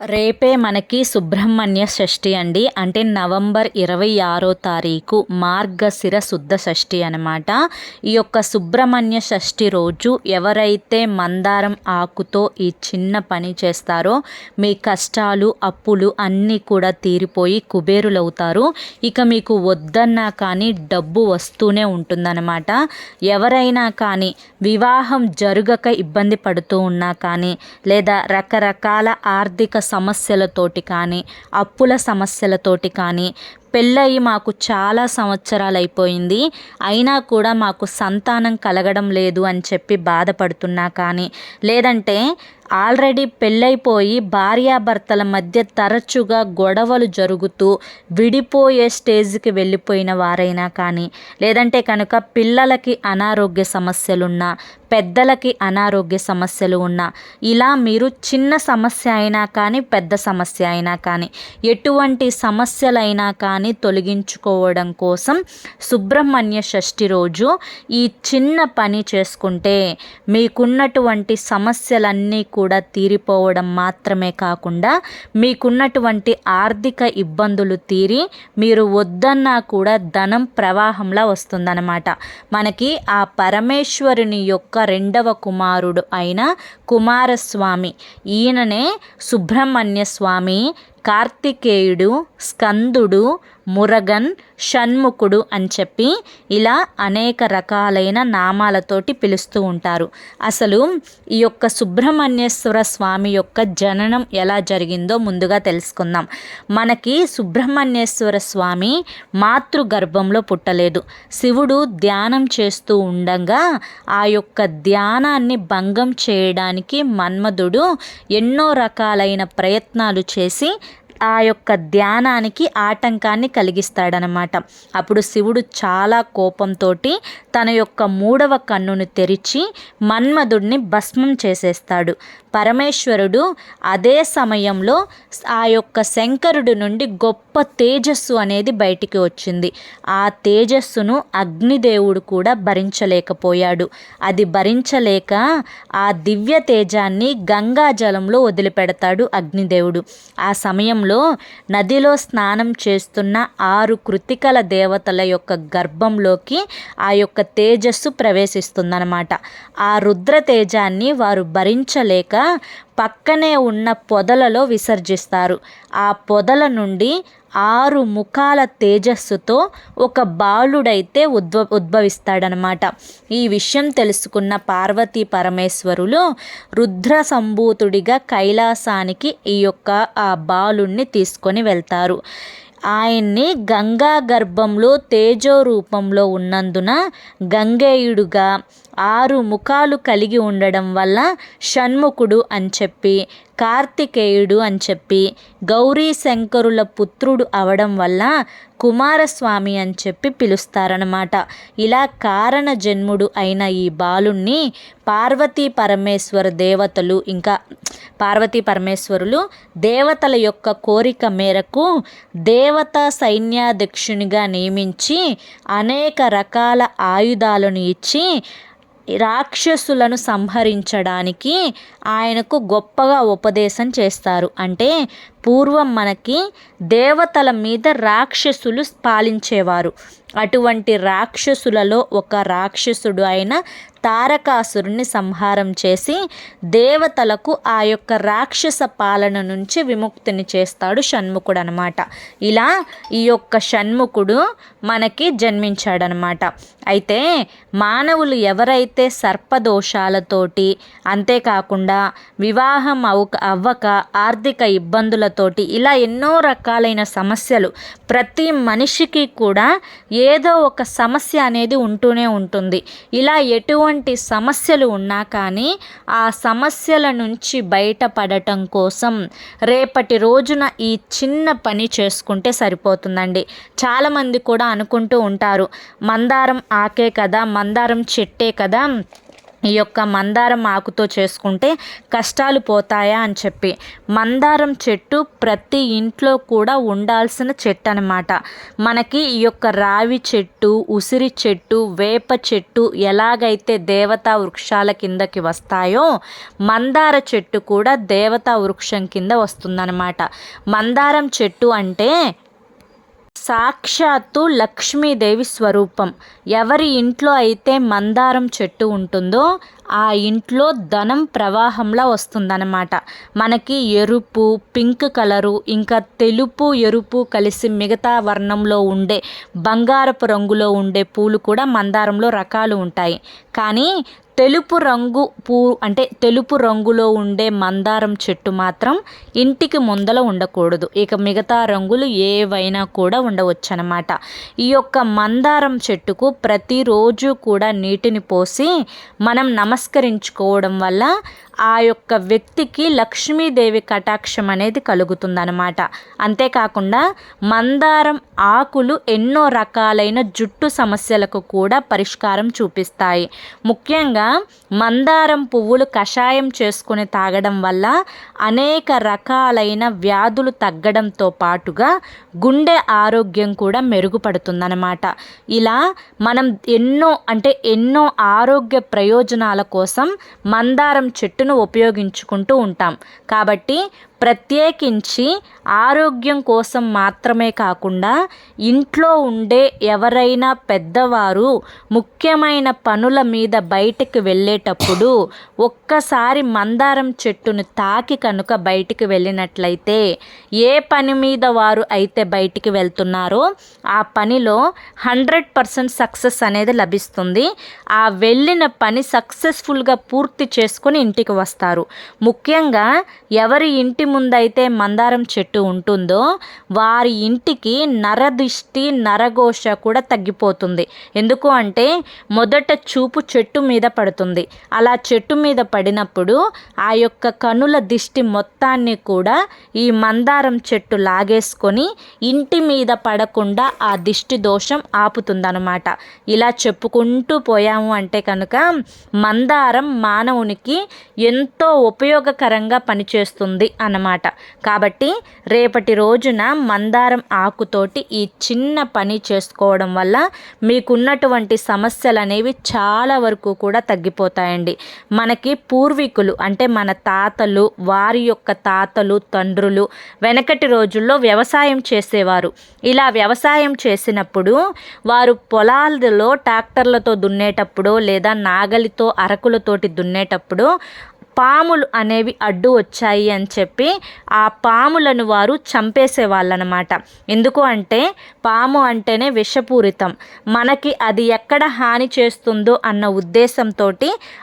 రేపే మనకి సుబ్రహ్మణ్య షష్ఠి అండి. అంటే నవంబర్ ఇరవై ఆరో తారీఖు మార్గశిర శుద్ధ షష్ఠి అనమాట ఈ యొక్క సుబ్రహ్మణ్య షష్ఠి రోజు ఎవరైతే మందారం ఆకుతో ఈ చిన్న పని చేస్తారో మీ కష్టాలు అప్పులు అన్నీ కూడా తీరిపోయి కుబేరులవుతారు. ఇక మీకు వద్దన్నా కానీ డబ్బు వస్తూనే ఉంటుందన్నమాట. ఎవరైనా కానీ వివాహం జరుగక ఇబ్బంది పడుతూ ఉన్నా కానీ లేదా రకరకాల ఆర్థిక సమస్యలతోటి కానీ అప్పుల సమస్యలతోటి కానీ పెళ్ళయి మాకు చాలా సంవత్సరాలు అయిపోయింది అయినా కూడా మాకు సంతానం కలగడం లేదు అని చెప్పి బాధపడుతున్నా కానీ లేదంటే ఆల్రెడీ పెళ్ళైపోయి భార్యాభర్తల మధ్య తరచుగా గొడవలు జరుగుతూ విడిపోయే స్టేజ్కి వెళ్ళిపోయిన వారైనా కానీ లేదంటే కనుక పిల్లలకి అనారోగ్య సమస్యలున్నా పెద్దలకి అనారోగ్య సమస్యలు ఉన్నా ఇలా మీరు చిన్న సమస్య అయినా కానీ పెద్ద సమస్య అయినా కానీ ఎటువంటి సమస్యలైనా కానీ తొలగించుకోవడం కోసం సుబ్రహ్మణ్య షష్ఠి రోజు ఈ చిన్న పని చేసుకుంటే మీకున్నటువంటి సమస్యలన్నీ కూడా తీరిపోవడం మాత్రమే కాకుండా మీకున్నటువంటి ఆర్థిక ఇబ్బందులు తీరి మీరు వద్దన్నా కూడా ధనం ప్రవాహంలా వస్తుందన్నమాట. మనకి ఆ పరమేశ్వరుని యొక్క రెండవ కుమారుడు అయిన కుమారస్వామి. ఈయననే సుబ్రహ్మణ్య స్వామి కార్తికేయుడు స్కందుడు మురగన్ షణ్ముఖుడు అని చెప్పి ఇలా అనేక రకాలైన నామాలతోటి పిలుస్తూ ఉంటారు. అసలు ఈ యొక్క సుబ్రహ్మణ్యేశ్వర స్వామి యొక్క జననం ఎలా జరిగిందో ముందుగా తెలుసుకుందాం. మనకి సుబ్రహ్మణ్యేశ్వర స్వామి మాతృ గర్భంలో పుట్టలేదు. శివుడు ధ్యానం చేస్తూ ఉండగా ఆ యొక్క ధ్యానాన్ని భంగం చేయడానికి మన్మధుడు ఎన్నో రకాలైన ప్రయత్నాలు చేసి ఆ యొక్క ధ్యానానికి ఆటంకాన్ని కలిగిస్తాడనమాట. అప్పుడు శివుడు చాలా కోపంతో తన యొక్క మూడవ కన్నును తెరిచి మన్మధుడిని భస్మం చేసేస్తాడు. పరమేశ్వరుడు అదే సమయంలో ఆ యొక్క శంకరుడు నుండి గొప్ప తేజస్సు అనేది బయటికి వచ్చింది. ఆ తేజస్సును అగ్నిదేవుడు కూడా భరించలేకపోయాడు. అది భరించలేక ఆ దివ్య తేజాన్ని గంగా జలంలో వదిలిపెడతాడు అగ్నిదేవుడు. ఆ సమయంలో నదిలో స్నానం చేస్తున్న ఆరు కృతికల దేవతల యొక్క గర్భంలోకి ఆ యొక్క తేజస్సు ప్రవేశిస్తుందన్నమాట. ఆ రుద్ర తేజాన్ని వారు భరించలేక పక్కనే ఉన్న పొదలలో విసర్జిస్తారు. ఆ పొదల నుండి ఆరు ముఖాల తేజస్సుతో ఒక బాలుడైతే ఉద్భ ఉద్భవిస్తాడనమాట. ఈ విషయం తెలుసుకున్న పార్వతీ పరమేశ్వరులు రుద్ర సంభూతుడిగా కైలాసానికి ఈ యొక్క ఆ బాలుణ్ణి తీసుకొని వెళ్తారు. ఆయన్ని గంగా గర్భంలో తేజో రూపంలో ఉన్నందున గంగేయుడుగా ఆరు ముఖాలు కలిగి ఉండడం వల్ల షణ్ముఖుడు అని చెప్పి కార్తికేయుడు అని చెప్పి గౌరీ శంకరుల పుత్రుడు అవడం వల్ల కుమారస్వామి అని చెప్పి పిలుస్తారనమాట ఇలా కారణ జన్ముడు అయిన ఈ బాలుణ్ణి పార్వతీ పరమేశ్వర దేవతలు ఇంకా పార్వతీ పరమేశ్వరులు దేవతల యొక్క కోరిక మేరకు దేవతా సైన్యాధ్యక్షునిగా నియమించి అనేక రకాల ఆయుధాలను ఇచ్చి రాక్షసులను సంహరించడానికి ఆయనకు గొప్పగా ఉపదేశం చేస్తారు. అంటే పూర్వం మనకి దేవతల మీద రాక్షసులు పాలించేవారు. అటువంటి రాక్షసులలో ఒక రాక్షసుడు అయిన తారకాసురుని సంహారం చేసి దేవతలకు ఆ యొక్క రాక్షస పాలన నుంచి విముక్తిని చేస్తాడు షణ్ముఖుడు అనమాట ఇలా ఈ యొక్క షణ్ముఖుడు మనకి జన్మించాడనమాట. అయితే మానవులు ఎవరైతే సర్పదోషాలతోటి అంతేకాకుండా వివాహం అవ అవ్వక ఆర్థిక ఇబ్బందులతోటి ఇలా ఎన్నో రకాలైన సమస్యలు ప్రతి మనిషికి కూడా ఏదో ఒక సమస్య అనేది ఉంటూనే ఉంటుంది. ఇలా ఎటువంటి సమస్యలు ఉన్నా కానీ ఆ సమస్యల నుంచి బయటపడటం కోసం రేపటి రోజున ఈ చిన్న పని చేసుకుంటే సరిపోతుందండి. చాలామంది కూడా అనుకుంటూ ఉంటారు మందారం ఆకే కదా మందారం చెట్టే కదా ఈ యొక్క మందారం ఆకుతో చేసుకుంటే కష్టాలు పోతాయా అని చెప్పి. మందారం చెట్టు ప్రతి ఇంట్లో కూడా ఉండాల్సిన చెట్టు అనమాట మనకి ఈ యొక్క రావి చెట్టు ఉసిరి చెట్టు వేప చెట్టు ఎలాగైతే దేవతా వృక్షాల కిందకి వస్తాయో మందార చెట్టు కూడా దేవతా వృక్షం కింద వస్తుందన్నమాట. మందారం చెట్టు అంటే సాక్షాత్తు లక్ష్మీదేవి స్వరూపం. ఎవరి ఇంట్లో అయితే మందారం చెట్టు ఉంటుందో ఆ ఇంట్లో ధనం ప్రవాహంలా వస్తుందన్నమాట. మనకి ఎరుపు పింక్ కలరు ఇంకా తెలుపు ఎరుపు కలిసి మిగతా వర్ణంలో ఉండే బంగారపు రంగులో ఉండే పూలు కూడా మందారంలో రకాలు ఉంటాయి. కానీ తెలుపు రంగు పూ అంటే తెలుపు రంగులో ఉండే మందారం చెట్టు మాత్రం ఇంటికి ముందల ఉండకూడదు. ఇక మిగతా రంగులు ఏవైనా కూడా ఉండవచ్చు అనమాట ఈ యొక్క మందారం చెట్టుకు ప్రతిరోజు కూడా నీటిని పోసి మనం నమస్కరించుకోవడం వల్ల ఆ యొక్క వ్యక్తికి లక్ష్మీదేవి కటాక్షం అనేది కలుగుతుందనమాట అంతేకాకుండా మందారం ఆకులు ఎన్నో రకాలైన జుట్టు సమస్యలకు కూడా పరిష్కారం చూపిస్తాయి. ముఖ్యంగా మందారం పువ్వులు కషాయం చేసుకుని తాగడం వల్ల అనేక రకాలైన వ్యాధులు తగ్గడంతో పాటుగా గుండె ఆరోగ్యం కూడా మెరుగుపడుతుందన్నమాట. ఇలా మనం ఎన్నో అంటే ఎన్నో ఆరోగ్య ప్రయోజనాల కోసం మందారం చెట్టును ఉపయోగించుకుంటూ ఉంటాం. కాబట్టి ప్రత్యేకించి ఆరోగ్యం కోసం మాత్రమే కాకుండా ఇంట్లో ఉండే ఎవరైనా పెద్దవారు ముఖ్యమైన పనుల మీద బయటికి వెళ్ళేటప్పుడు ఒక్కసారి మందారం చెట్టును తాకి కనుక బయటికి వెళ్ళినట్లయితే ఏ పని మీద వారు అయితే బయటికి వెళ్తున్నారో ఆ పనిలో హండ్రెడ్ పర్సెంట్ సక్సెస్ అనేది లభిస్తుంది. ఆ వెళ్ళిన పని సక్సెస్ఫుల్గా పూర్తి చేసుకొని ఇంటికి వస్తారు. ముఖ్యంగా ఎవరి ఇంటి ముందైతే మందారం చెట్టు ఉంటుందో వారి ఇంటికి నరదిష్టి నరఘోష కూడా తగ్గిపోతుంది. ఎందుకు అంటే మొదట చూపు చెట్టు మీద పడుతుంది. అలా చెట్టు మీద పడినప్పుడు ఆ యొక్క కనుల దిష్టి మొత్తాన్ని కూడా ఈ మందారం చెట్టు లాగేసుకొని ఇంటి మీద పడకుండా ఆ దిష్టి దోషం ఆపుతుందనమాట ఇలా చెప్పుకుంటూ పోయాము అంటే కనుక మందారం మానవునికి ఎంతో ఉపయోగకరంగా పనిచేస్తుంది అన్నమాట. కాబట్టి రేపటి రోజున మందారం ఆకుతోటి ఈ చిన్న పని చేసుకోవడం వల్ల మీకున్నటువంటి సమస్యలు అనేవి చాలా వరకు కూడా తగ్గిపోతాయండి. మనకి పూర్వీకులు అంటే మన తాతలు వారి యొక్క తాతలు తండ్రులు వెనకటి రోజుల్లో వ్యవసాయం చేసేవారు. ఇలా వ్యవసాయం చేసినప్పుడు వారు పొలాలలో ట్రాక్టర్లతో దున్నేటప్పుడు లేదా నాగలితో అరకులతోటి దున్నేటప్పుడు పాములు అనేవి అడ్డు వచ్చాయి అని చెప్పి ఆ పాములను వారు చంపేసే వాళ్ళనమాట. ఎందుకు అంటే పాము అంటేనే విషపూరితం. మనకి అది ఎక్కడ హాని చేస్తుందో అన్న ఉద్దేశంతో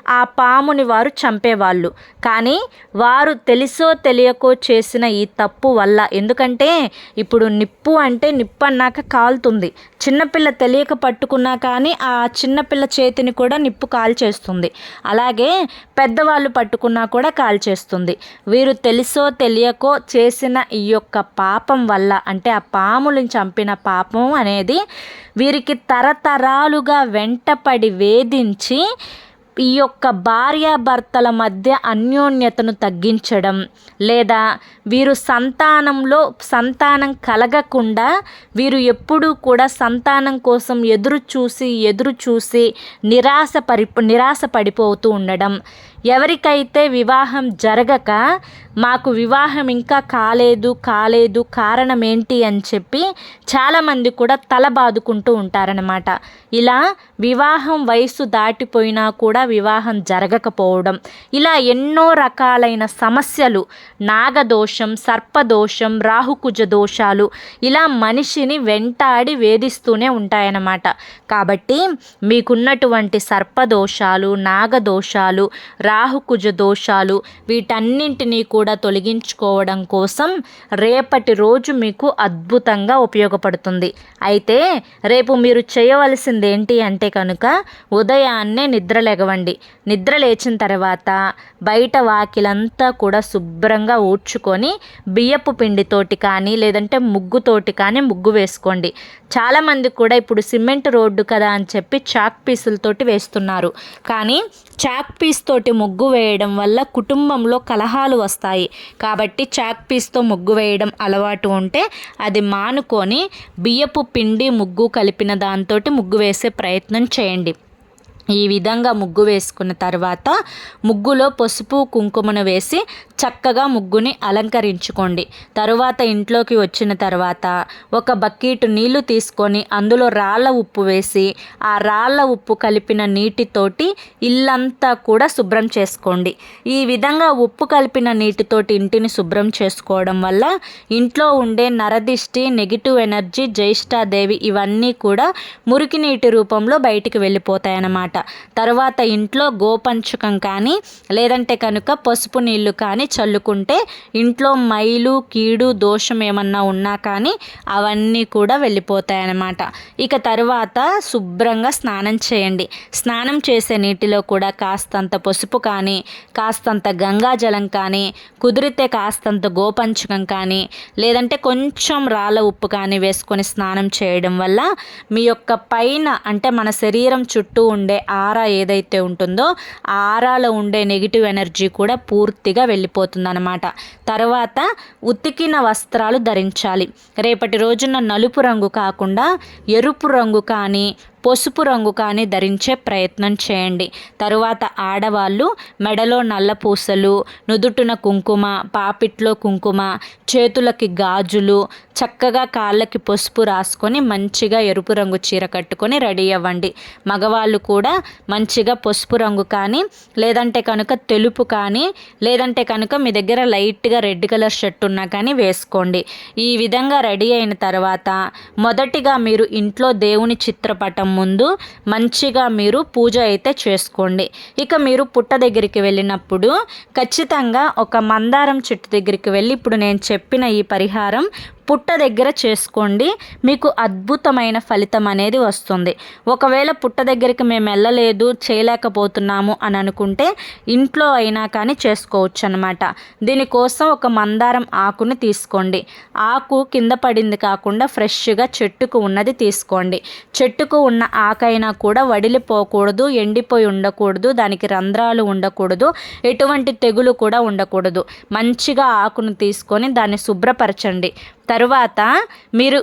ఆ పాముని వారు చంపేవాళ్ళు. కానీ వారు తెలుసో తెలియకో చేసిన ఈ తప్పు వల్ల ఎందుకంటే ఇప్పుడు నిప్పు అంటే నిప్పు అన్నాక కాలుతుంది. చిన్నపిల్ల తెలియక పట్టుకున్నా కానీ ఆ చిన్నపిల్ల చేతిని కూడా నిప్పు కాల్చేస్తుంది. అలాగే పెద్దవాళ్ళు పట్టు పట్టుకున్నా కూడా కాల్చేస్తుంది వీరు తెలుసో తెలియకో చేసిన ఈ యొక్క పాపం వల్ల అంటే ఆ పాములను చంపిన పాపం అనేది వీరికి తరతరాలుగా వెంటపడి వేధించి ఈ యొక్క భార్యాభర్తల మధ్య అన్యోన్యతను తగ్గించడం లేదా వీరు సంతానంలో సంతానం కలగకుండా వీరు ఎప్పుడూ కూడా సంతానం కోసం ఎదురు చూసి ఎదురు చూసి నిరాశ పరి నిరాశ పడిపోతూ ఉండడం. ఎవరికైతే వివాహం జరగక మాకు వివాహం ఇంకా కాలేదు కాలేదు కారణం ఏంటి అని చెప్పి చాలామంది కూడా తల బాదుకుంటూ ఉంటారనమాట ఇలా వివాహం వయసు దాటిపోయినా కూడా వివాహం జరగకపోవడం ఇలా ఎన్నో రకాలైన సమస్యలు నాగదోషం సర్పదోషం రాహుకుజ దోషాలు ఇలా మనిషిని వెంటాడి వేధిస్తూనే ఉంటాయన్నమాట. కాబట్టి మీకున్నటువంటి సర్పదోషాలు నాగదోషాలు రాహుకుజ దోషాలు వీటన్నింటినీ కూడా తొలగించుకోవడం కోసం రేపటి రోజు మీకు అద్భుతంగా ఉపయోగపడుతుంది. అయితే రేపు మీరు చేయవలసింది ఏంటి అంటే కనుక ఉదయాన్నే నిద్ర లెగవండి. నిద్ర లేచిన తర్వాత బయట వాకిలంతా కూడా శుభ్రంగా ఊడ్చుకొని బియ్యపు పిండితోటి కానీ లేదంటే ముగ్గుతోటి కానీ ముగ్గు వేసుకోండి. చాలామంది కూడా ఇప్పుడు సిమెంట్ రోడ్డు కదా అని చెప్పి చాక్ పీసులతోటి వేస్తున్నారు. కానీ చాక్ పీస్ తోటి ముగ్గు వేయడం వల్ల కుటుంబంలో కలహాలు వస్తాయి. కాబట్టి చాక్ పీస్తో ముగ్గు వేయడం అలవాటు ఉంటే అది మానుకొని బియ్యపు పిండి ముగ్గు కలిపిన దాంతో ముగ్గు వేసే ప్రయత్నం చేయండి. ఈ విధంగా ముగ్గు వేసుకున్న తర్వాత ముగ్గులో పసుపు కుంకుమను వేసి చక్కగా ముగ్గుని అలంకరించుకోండి. తరువాత ఇంట్లోకి వచ్చిన తర్వాత ఒక బకెట్ నీళ్ళు తీసుకొని అందులో రాళ్ళ ఉప్పు వేసి ఆ రాళ్ళ ఉప్పు కలిపిన నీటితోటి ఇల్లంతా కూడా శుభ్రం చేసుకోండి. ఈ విధంగా ఉప్పు కలిపిన నీటితోటి ఇంటిని శుభ్రం చేసుకోవడం వల్ల ఇంట్లో ఉండే నరదిష్టి నెగిటివ్ ఎనర్జీ జ్యేష్ఠాదేవి ఇవన్నీ కూడా మురికి నీటి రూపంలో బయటికి వెళ్ళిపోతాయన్నమాట. అనమాట తర్వాత ఇంట్లో గోపంచకం కానీ లేదంటే కనుక పసుపు నీళ్ళు కానీ చల్లుకుంటే ఇంట్లో మైలు కీడు దోషం ఏమన్నా ఉన్నా కానీ అవన్నీ కూడా వెళ్ళిపోతాయి అన్నమాట ఇక తర్వాత శుభ్రంగా స్నానం చేయండి. స్నానం చేసే నీటిలో కూడా కాస్తంత పసుపు కానీ కాస్తంత గంగాజలం కానీ కుదిరితే కాస్తంత గోపంచకం కానీ లేదంటే కొంచెం రాళ్ళ ఉప్పు కానీ వేసుకొని స్నానం చేయడం వల్ల మీ యొక్క పైన అంటే మన శరీరం చుట్టూ ఉండే ఆరా ఏదైతే ఉంటుందో ఆ ఆరాలో ఉండే నెగిటివ్ ఎనర్జీ కూడా పూర్తిగా వెళ్ళిపోతుందన్నమాట. తర్వాత ఉతికిన వస్త్రాలు ధరించాలి. రేపటి రోజున నలుపు రంగు కాకుండా ఎరుపు రంగు కానీ పసుపు రంగు కానీ ధరించే ప్రయత్నం చేయండి. తరువాత ఆడవాళ్ళు మెడలో నల్ల పూసలు నుదుటున కుంకుమ పాపిట్లో కుంకుమ చేతులకి గాజులు చక్కగా కాళ్ళకి పసుపు రాసుకొని మంచిగా ఎరుపు రంగు చీర కట్టుకొని రెడీ అవ్వండి. మగవాళ్ళు కూడా మంచిగా పసుపు రంగు కానీ లేదంటే కనుక తెలుపు కానీ లేదంటే కనుక మీ దగ్గర లైట్గా రెడ్ కలర్ షర్ట్ ఉన్నా కానీ వేసుకోండి. ఈ విధంగా రెడీ అయిన తర్వాత మొదటిగా మీరు ఇంట్లో దేవుని చిత్రపటం ముందు మంచిగా మీరు పూజ అయితే చేసుకోండి. ఇక మీరు పుట్ట దగ్గరికి వెళ్ళినప్పుడు ఖచ్చితంగా ఒక మందారం చెట్టు దగ్గరికి వెళ్ళి ఇప్పుడు నేను చెప్పిన ఈ పరిహారం పుట్ట దగ్గర చేసుకోండి. మీకు అద్భుతమైన ఫలితం అనేది వస్తుంది. ఒకవేళ పుట్ట దగ్గరికి మేము వెళ్ళలేదు చేయలేకపోతున్నాము అని అనుకుంటే ఇంట్లో అయినా కానీ చేసుకోవచ్చు అనమాట దీనికోసం ఒక మందారం ఆకుని తీసుకోండి. ఆకు కింద పడింది కాకుండా ఫ్రెష్గా చెట్టుకు ఉన్నది తీసుకోండి. చెట్టుకు ఉన్న ఆకైనా కూడా వడిలిపోకూడదు ఎండిపోయి ఉండకూడదు దానికి రంధ్రాలు ఉండకూడదు ఎటువంటి తెగులు కూడా ఉండకూడదు. మంచిగా ఆకును తీసుకొని దాన్ని శుభ్రపరచండి. తరువాత మీరు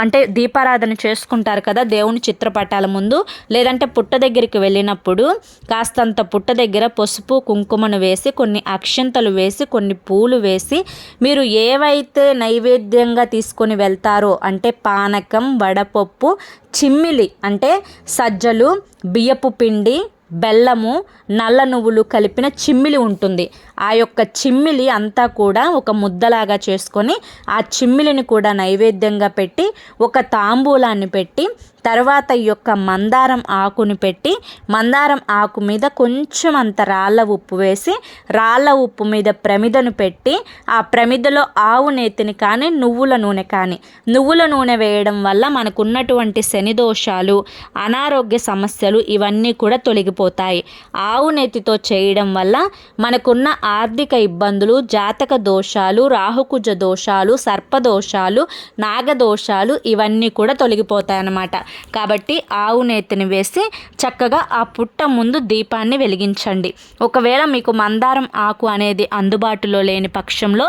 అంటే దీపారాధన చేసుకుంటారు కదా దేవుని చిత్రపటాల ముందు. లేదంటే పుట్ట దగ్గరికి వెళ్ళినప్పుడు కాస్తంత పుట్ట దగ్గర పసుపు కుంకుమను వేసి కొన్ని అక్షంతలు వేసి కొన్ని పూలు వేసి మీరు ఏవైతే నైవేద్యంగా తీసుకొని వెళ్తారో అంటే పానకం వడపప్పు చి చిమ్మిలి అంటే సజ్జలు బియ్యపు పిండి బెల్లము నల్ల నువ్వులు కలిపిన చిమ్మిలి ఉంటుంది. ఆ యొక్క చిమ్మిలి అంతా కూడా ఒక ముద్దలాగా చేసుకొని ఆ చిమ్మిలిని కూడా నైవేద్యంగా పెట్టి ఒక తాంబూలాన్ని పెట్టి తర్వాత ఈ యొక్క మందారం ఆకుని పెట్టి మందారం ఆకు మీద కొంచెం అంత రాళ్ళ ఉప్పు వేసి రాళ్ళ ఉప్పు మీద ప్రమిదను పెట్టి ఆ ప్రమిదలో ఆవు నేతిని కానీ నువ్వుల నూనె కానీ నువ్వుల నూనె వేయడం వల్ల మనకున్నటువంటి శని దోషాలు అనారోగ్య సమస్యలు ఇవన్నీ కూడా తొలగిపోతాయి. ఆవు నేతితో చేయడం వల్ల మనకున్న ఆర్థిక ఇబ్బందులు జాతక దోషాలు రాహుకుజ దోషాలు సర్పదోషాలు నాగదోషాలు ఇవన్నీ కూడా తొలగిపోతాయి అన్నమాట కాబట్టి ఆవు నేతిని వేసి చక్కగా ఆ పుట్ట ముందు దీపాన్ని వెలిగించండి. ఒకవేళ మీకు మందారం ఆకు అనేది అందుబాటులో లేని పక్షంలో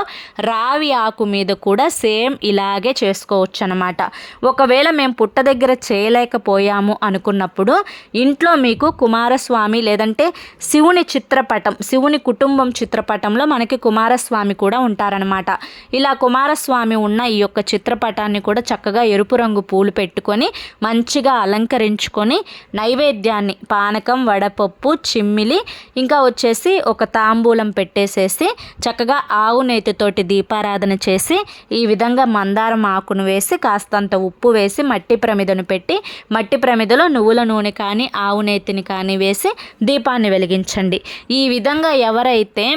రావి ఆకు మీద కూడా సేమ్ ఇలాగే చేసుకోవచ్చు అనమాట ఒకవేళ మేము పుట్ట దగ్గర చేయలేకపోయాము అనుకున్నప్పుడు ఇంట్లో మీకు కుమారస్వామి లేదంటే శివుని చిత్రపటం శివుని కుటుంబం చిత్రపటంలో మనకి కుమారస్వామి కూడా ఉంటారనమాట ఇలా కుమారస్వామి ఉన్న ఈ యొక్క చిత్రపటాన్ని కూడా చక్కగా ఎరుపు రంగు పూలు పెట్టుకొని మంచిగా అలంకరించుకొని నైవేద్యాన్ని పానకం వడపప్పు చిమ్మిలి ఇంకా వచ్చేసి ఒక తాంబూలం పెట్టేసేసి చక్కగా ఆవు నేతితోటి దీపారాధన చేసి ఈ విధంగా మందారం ఆకును వేసి కాస్తంత ఉప్పు వేసి మట్టి ప్రమిదను పెట్టి మట్టి ప్రమిదలో నువ్వుల నూనె కానీ ఆవు నేతిని కానీ వేసి దీపాన్ని వెలిగించండి. ఈ విధంగా ఎవరైతే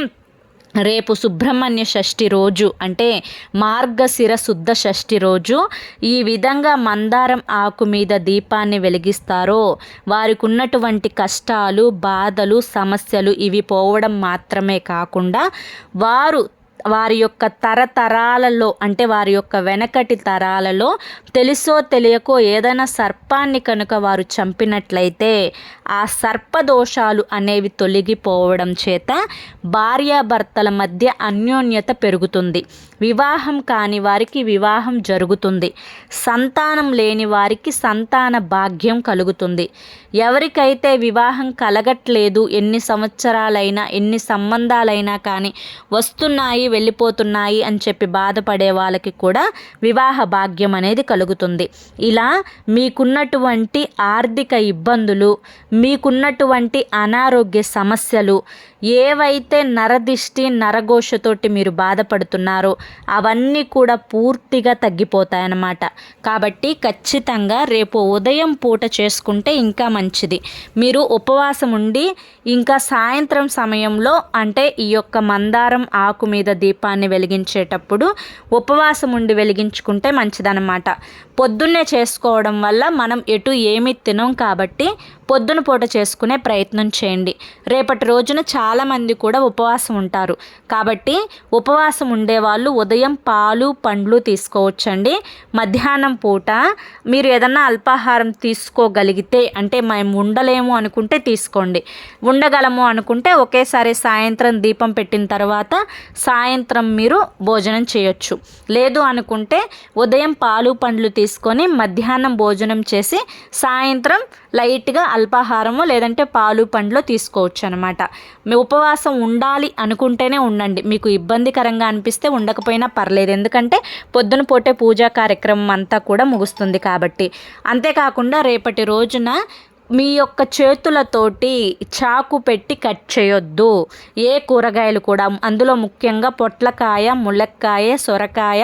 రేపు సుబ్రహ్మణ్య షష్ఠి రోజు అంటే మార్గశిర శుద్ధ షష్ఠి రోజు ఈ విధంగా మందారం ఆకు మీద దీపాన్ని వెలిగిస్తారో వారికి ఉన్నటువంటి కష్టాలు బాధలు సమస్యలు ఇవి పోవడం మాత్రమే కాకుండా వారు వారి యొక్క తరతరాలలో అంటే వారి యొక్క వెనకటి తరాలలో తెలుసో తెలియకో ఏదైనా సర్పాన్ని కనుక వారు చంపినట్లయితే ఆ సర్పదోషాలు అనేవి తొలగిపోవడం చేత భార్యాభర్తల మధ్య అన్యోన్యత పెరుగుతుంది. వివాహం కాని వారికి వివాహం జరుగుతుంది. సంతానం లేని వారికి సంతాన భాగ్యం కలుగుతుంది. ఎవరికైతే వివాహం కలగట్లేదు ఎన్ని సంవత్సరాలైనా ఎన్ని సంబంధాలైనా కానీ వస్తున్నాయి వెళ్ళిపోతున్నాయి అని చెప్పి బాధపడే వాళ్ళకి కూడా వివాహ భాగ్యం అనేది కలుగుతుంది. ఇలా మీకున్నటువంటి ఆర్థిక ఇబ్బందులు మీకున్నటువంటి అనారోగ్య సమస్యలు ఏవైతే నరదిష్టి నరఘోషతోటి మీరు బాధపడుతున్నారో అవన్నీ కూడా పూర్తిగా తగ్గిపోతాయన్నమాట. కాబట్టి ఖచ్చితంగా రేపు ఉదయం పూట చేసుకుంటే ఇంకా మంచిది. మీరు ఉపవాసం ఉండి ఇంకా సాయంత్రం సమయంలో అంటే ఈ యొక్క మందారం ఆకు మీద దీపాన్ని వెలిగించేటప్పుడు ఉపవాసం ఉండి వెలిగించుకుంటే మంచిదన్నమాట. పొద్దున్నే చేసుకోవడం వల్ల మనం ఎటు ఏమి తినం కాబట్టి పొద్దున పూట చేసుకునే ప్రయత్నం చేయండి. రేపటి రోజున చాలామంది కూడా ఉపవాసం ఉంటారు. కాబట్టి ఉపవాసం ఉండేవాళ్ళు ఉదయం పాలు పండ్లు తీసుకోవచ్చండి. మధ్యాహ్నం పూట మీరు ఏదన్నా అల్పాహారం తీసుకోగలిగితే అంటే మేము ఉండలేము అనుకుంటే తీసుకోండి. ఉండగలము అనుకుంటే ఒకేసారి సాయంత్రం దీపం పెట్టిన తర్వాత సాయంత్రం మీరు భోజనం చేయొచ్చు. లేదు అనుకుంటే ఉదయం పాలు పండ్లు తీసుకొని మధ్యాహ్నం భోజనం చేసి సాయంత్రం లైట్గా అల్పాహారము లేదంటే పాలు పండ్లు తీసుకోవచ్చు అనమాట మీ ఉపవాసం ఉండాలి అనుకుంటేనే ఉండండి. మీకు ఇబ్బందికరంగా అనిపిస్తే ఉండకపోయినా పర్లేదు. ఎందుకంటే పొద్దున పూటే పూజా కార్యక్రమం అంతా కూడా ముగుస్తుంది కాబట్టి. అంతేకాకుండా రేపటి రోజున మీ యొక్క చేతులతోటి చాకు పెట్టి కట్ చేయొద్దు. ఏ కూరగాయలు కూడా అందులో ముఖ్యంగా పొట్లకాయ ములక్కాయ సొరకాయ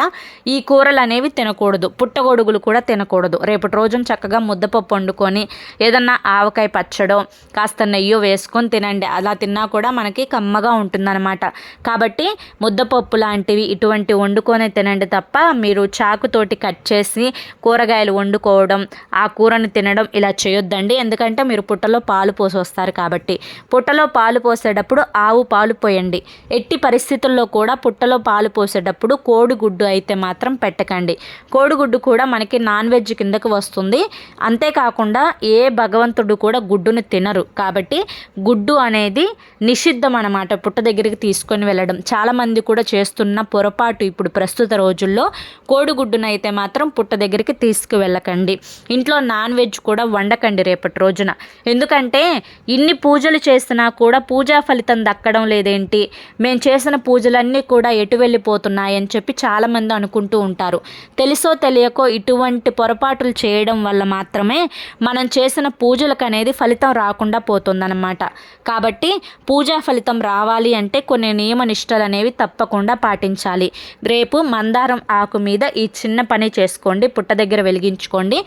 ఈ కూరలు అనేవి తినకూడదు. పుట్టగొడుగులు కూడా తినకూడదు. రేపటి రోజున చక్కగా ముద్దపప్పు వండుకొని ఏదన్నా ఆవకాయ పచ్చడో కాస్త నెయ్యి వేసుకొని తినండి. అలా తిన్నా కూడా మనకి కమ్మగా ఉంటుందన్నమాట. కాబట్టి ముద్దపప్పు లాంటివి ఇటువంటి వండుకొని తినండి తప్ప మీరు చాకుతోటి కట్ చేసి కూరగాయలు వండుకోవడం ఆ కూరను తినడం ఇలా చేయొద్దండి. ఎందుకంటే మీరు పుట్టలో పాలు పోసి వస్తారు కాబట్టి. పుట్టలో పాలు పోసేటప్పుడు ఆవు పాలు పోయండి. ఎట్టి పరిస్థితుల్లో కూడా పుట్టలో పాలు పోసేటప్పుడు కోడిగుడ్డు అయితే మాత్రం పెట్టకండి. కోడిగుడ్డు కూడా మనకి నాన్ వెజ్ కిందకు వస్తుంది. అంతేకాకుండా ఏ భగవంతుడు కూడా గుడ్డును తినరు. కాబట్టి గుడ్డు అనేది నిషిద్ధం అనమాట పుట్ట దగ్గరికి తీసుకొని వెళ్ళడం. చాలామంది కూడా చేస్తున్న పొరపాటు ఇప్పుడు ప్రస్తుత రోజుల్లో కోడిగుడ్డునైతే మాత్రం పుట్ట దగ్గరికి తీసుకువెళ్ళకండి. ఇంట్లో నాన్ వెజ్ కూడా వండకండి రేపటి రోజున. ఎందుకంటే ఇన్ని పూజలు చేసినా కూడా పూజా ఫలితం దక్కడం లేదేంటి? మేము చేసిన పూజలన్నీ కూడా ఎటు వెళ్ళిపోతున్నాయని చెప్పి చాలామంది అనుకుంటూ ఉంటారు. తెలుసో తెలియకో ఇటువంటి పొరపాట్లు చేయడం వల్ల మాత్రమే మనం చేసిన పూజలకు అనేది ఫలితం రాకుండా పోతుందన్నమాట. కాబట్టి పూజా ఫలితం రావాలి అంటే కొన్ని నియమ నిష్టలు అనేవి తప్పకుండా పాటించాలి. రేపు మందారం ఆకు మీద ఈ చిన్న పని చేసుకోండి పుట్ట దగ్గర వెలిగించుకోండి.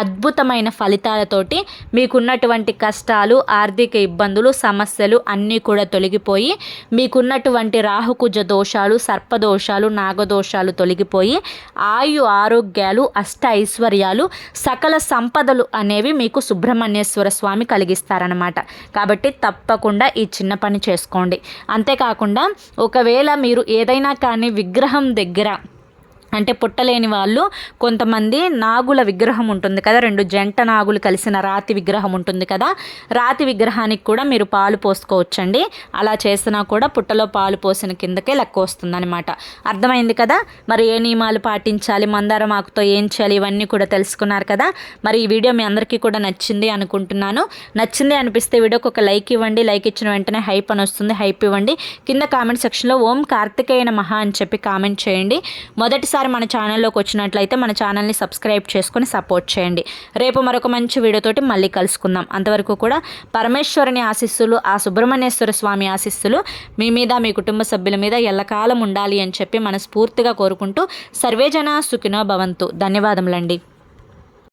అద్భుతమైన ఫలితాలతోటి మీకున్నటువంటి కష్టాలు ఆర్థిక ఇబ్బందులు సమస్యలు అన్నీ కూడా తొలగిపోయి మీకున్నటువంటి రాహుకుజ దోషాలు సర్పదోషాలు నాగదోషాలు తొలగిపోయి ఆయు ఆరోగ్యాలు అష్ట ఐశ్వర్యాలు సకల సంపదలు అనేవి మీకు సుబ్రహ్మణ్యేశ్వర స్వామి కలిగిస్తారనమాట కాబట్టి తప్పకుండా ఈ చిన్న పని చేసుకోండి. అంతేకాకుండా ఒకవేళ మీరు ఏదైనా కానీ విగ్రహం దగ్గర అంటే పుట్టలేని వాళ్ళు కొంతమంది నాగుల విగ్రహం ఉంటుంది కదా రెండు జంట నాగులు కలిసిన రాతి విగ్రహం ఉంటుంది కదా రాతి విగ్రహానికి కూడా మీరు పాలు పోసుకోవచ్చండి. అలా చేసినా కూడా పుట్టలో పాలు పోసిన కిందకే లెక్క వస్తుందన్నమాట. అర్థమైంది కదా? మరి ఏ నియమాలు పాటించాలి? మందారం ఆకుతో ఏం చేయాలి? ఇవన్నీ కూడా తెలుసుకున్నారు కదా? మరి ఈ వీడియో మీ అందరికీ కూడా నచ్చింది అనుకుంటున్నాను. నచ్చింది అనిపిస్తే వీడియోకి ఒక లైక్ ఇవ్వండి. లైక్ ఇచ్చిన వెంటనే హైప్ అని వస్తుంది. హైప్ ఇవ్వండి. కింద కామెంట్ సెక్షన్లో ఓం కార్తికేయన మహా అని చెప్పి కామెంట్ చేయండి. మొదటిసారి మొదటిసారి మన ఛానల్లోకి వచ్చినట్లయితే మన ఛానల్ని సబ్స్క్రైబ్ చేసుకొని సపోర్ట్ చేయండి. రేపు మరొక మంచి వీడియోతోటి మళ్ళీ కలుసుకుందాం. అంతవరకు కూడా పరమేశ్వరుని ఆశీస్సులు ఆ సుబ్రహ్మణ్యేశ్వర స్వామి ఆశీస్సులు మీ మీద మీ కుటుంబ సభ్యుల మీద ఎల్లకాలం ఉండాలి అని చెప్పి మనస్ఫూర్తిగా కోరుకుంటూ సర్వేజన సుఖినో భవంతు. ధన్యవాదములండి.